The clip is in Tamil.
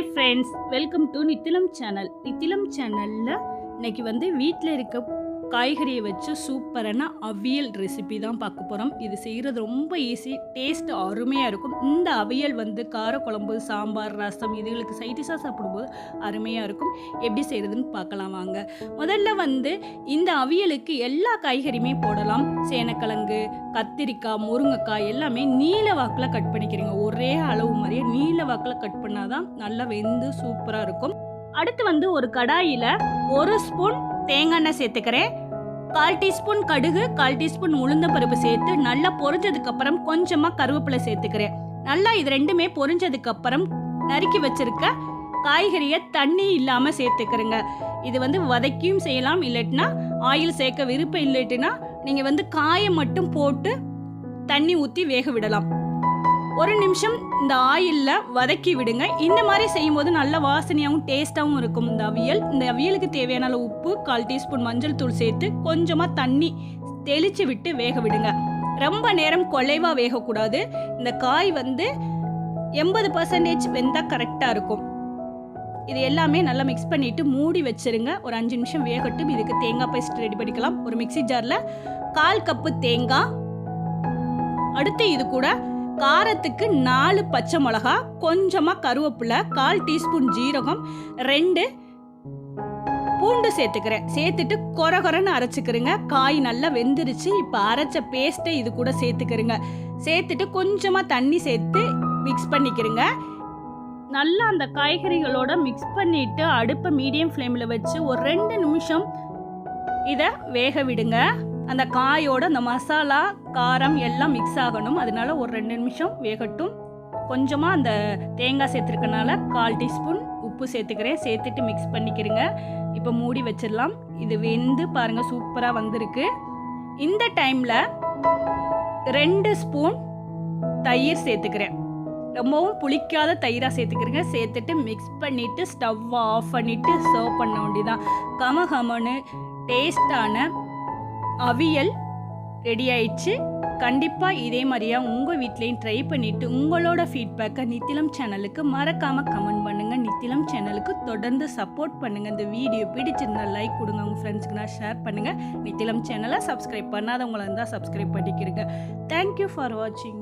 Hi friends welcome to Nithilam channel Nithilam சேனலில் இன்னைக்கு வந்து வீட்டில் இருக்க காய்கறியை வச்சு சூப்பரான அவியல் ரெசிபி தான் பார்க்க போகிறோம் இது செய்கிறது ரொம்ப ஈஸி டேஸ்ட் அருமையாக இருக்கும். இந்த அவியல் வந்து காரக்குழம்பு சாம்பார் ரசம் இதுகளுக்கு சைடிஷாக சாப்பிடும்போது அருமையாக இருக்கும். எப்படி செய்கிறதுன்னு பார்க்கலாம் வாங்க. முதல்ல வந்து இந்த அவியலுக்கு எல்லா காய்கறியுமே போடலாம். சேனக்கிழங்கு கத்திரிக்காய் முருங்கைக்காய் எல்லாமே நீல வாக்கில் கட் பண்ணிக்கிறீங்க. ஒரே அளவு மாதிரியே நீல வாக்கில் கட் பண்ணாதான் நல்லா வெந்து சூப்பராக இருக்கும். அடுத்து வந்து ஒரு கடாயில் ஒரு ஸ்பூன் தேங்காய் எண்ணெய் சேர்த்துக்கிறேன். கால் டீஸ்பூன் கடுகு கால் டீஸ்பூன் உளுந்த பருப்பு சேர்த்து நல்லா பொரிஞ்சதுக்கு அப்புறம் கொஞ்சமாக கருவேப்பிலை சேர்த்துக்கிறேன். நல்லா இது ரெண்டுமே பொரிஞ்சதுக்கப்புறம் நறுக்கி வச்சிருக்க காய்கறியை தண்ணி இல்லாமல் சேர்த்துக்கிறேங்க. இது வந்து வதக்கியும் செய்யலாம் இல்லட்டினா ஆயில் சேர்க்க விருப்பம் இல்லட்டுனா நீங்கள் வந்து காயை மட்டும் போட்டு தண்ணி ஊற்றி வேக விடலாம். ஒரு நிமிஷம் இந்த ஆயிலில் வதக்கி விடுங்க. இந்த மாதிரி செய்யும்போது நல்ல வாசனையாகவும் டேஸ்ட்டாகவும் இருக்கும். இந்த அவியல் இந்த அவியலுக்கு தேவையான அளவு உப்பு கால் டீஸ்பூன் மஞ்சள் தூள் சேர்த்து கொஞ்சமாக தண்ணி தெளித்து விட்டு வேக விடுங்க. ரொம்ப நேரம் குலைவாக வேகக்கூடாது. இந்த காய் வந்து எண்பது பர்சன்டேஜ் வெந்தால் கரெக்டாக இருக்கும். இது எல்லாமே நல்லா மிக்ஸ் பண்ணிட்டு மூடி வச்சிருங்க. ஒரு அஞ்சு நிமிஷம் வேகட்டும். இதுக்கு தேங்காய் பேஸ்ட் ரெடி பண்ணிக்கலாம். ஒரு மிக்ஸி ஜாரில் கால் கப்பு தேங்காய். அடுத்து இது கூட காரத்துக்கு நாலு பச்சை மிளகா கொஞ்சமாக கருவேப்பிலை கால் டீஸ்பூன் ஜீரகம் ரெண்டு பூண்டு சேர்த்துக்கிறேன். சேர்த்துட்டு கொர கொரன்னு அரைச்சிக்கிறேங்க. காய் நல்லா வெந்துருச்சு. இப்போ அரைச்ச பேஸ்ட்டை இது கூட சேர்த்துக்கிறேங்க. சேர்த்துட்டு கொஞ்சமாக தண்ணி சேர்த்து மிக்ஸ் பண்ணிக்கிறேங்க. நல்லா அந்த காய்கறிகளோட மிக்ஸ் பண்ணிட்டு அடுப்பை மீடியம் ஃப்ளேமில் வச்சு ஒரு ரெண்டு நிமிஷம் இதை வேக விடுங்க. அந்த காயோட அந்த மசாலா காரம் எல்லாம் மிக்ஸ் ஆகணும். அதனால ஒரு ரெண்டு நிமிஷம் வேகட்டும். கொஞ்சமாக அந்த தேங்காய் சேர்த்துருக்கனால கால் டீஸ்பூன் உப்பு சேர்த்துக்கிறேன். சேர்த்துட்டு மிக்ஸ் பண்ணிக்கிறேங்க. இப்போ மூடி வச்சிடலாம். இது வெந்து பாருங்கள் சூப்பராக வந்திருக்கு. இந்த டைமில் ரெண்டு ஸ்பூன் தயிர் சேர்த்துக்கிறேன். ரொம்பவும் புளிக்காத தயிராக சேர்த்துக்கிறேங்க. சேர்த்துட்டு மிக்ஸ் பண்ணிவிட்டு ஸ்டவ் ஆஃப் பண்ணிவிட்டு சர்வ் பண்ண வேண்டியதான் கமகமனு டேஸ்டான அவியல் ரெடி ஆயிடுச்சு. கண்டிப்பாக இதே மாதிரியா உங்கள் வீட்லேயும் ட்ரை பண்ணிவிட்டு உங்களோட ஃபீட்பேக்கை நித்திலம் சேனலுக்கு மறக்காமல் கமெண்ட் பண்ணுங்கள் நித்திலம் சேனலுக்கு தொடர்ந்து சப்போர்ட் பண்ணுங்கள் இந்த வீடியோ பிடிச்சிருந்தா லைக் கொடுங்க. உங்கள் ஃப்ரெண்ட்ஸ்க்கு ஷேர் பண்ணுங்கள் நித்திலம் சேனலை சப்ஸ்கிரைப் பண்ணாதவங்களா இருந்தால் சப்ஸ்கிரைப் பண்ணிக்கிறேங்க தேங்க்யூ ஃபார் வாட்சிங்